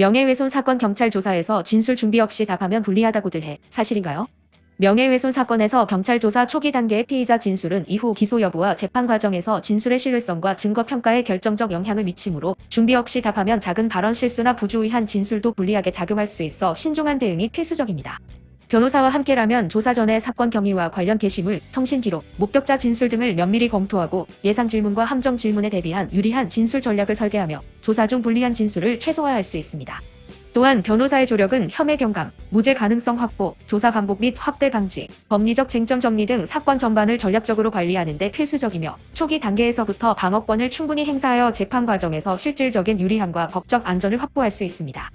명예훼손 사건 경찰 조사에서 진술 준비 없이 답하면 불리하다고들 해. 사실인가요? 명예훼손 사건에서 경찰 조사 초기 단계의 피의자 진술은 이후 기소 여부와 재판 과정에서 진술의 신뢰성과 증거 평가에 결정적 영향을 미치므로 준비 없이 답하면 작은 발언 실수나 부주의한 진술도 불리하게 작용할 수 있어 신중한 대응이 필수적입니다. 변호사와 함께라면 조사 전에 사건 경위와 관련 게시물, 통신 기록, 목격자 진술 등을 면밀히 검토하고 예상 질문과 함정 질문에 대비한 유리한 진술 전략을 설계하며 조사 중 불리한 진술을 최소화할 수 있습니다. 또한 변호사의 조력은 혐의 경감, 무죄 가능성 확보, 조사 반복 및 확대 방지, 법리적 쟁점 정리 등 사건 전반을 전략적으로 관리하는 데 필수적이며 초기 단계에서부터 방어권을 충분히 행사하여 재판 과정에서 실질적인 유리함과 법적 안전을 확보할 수 있습니다.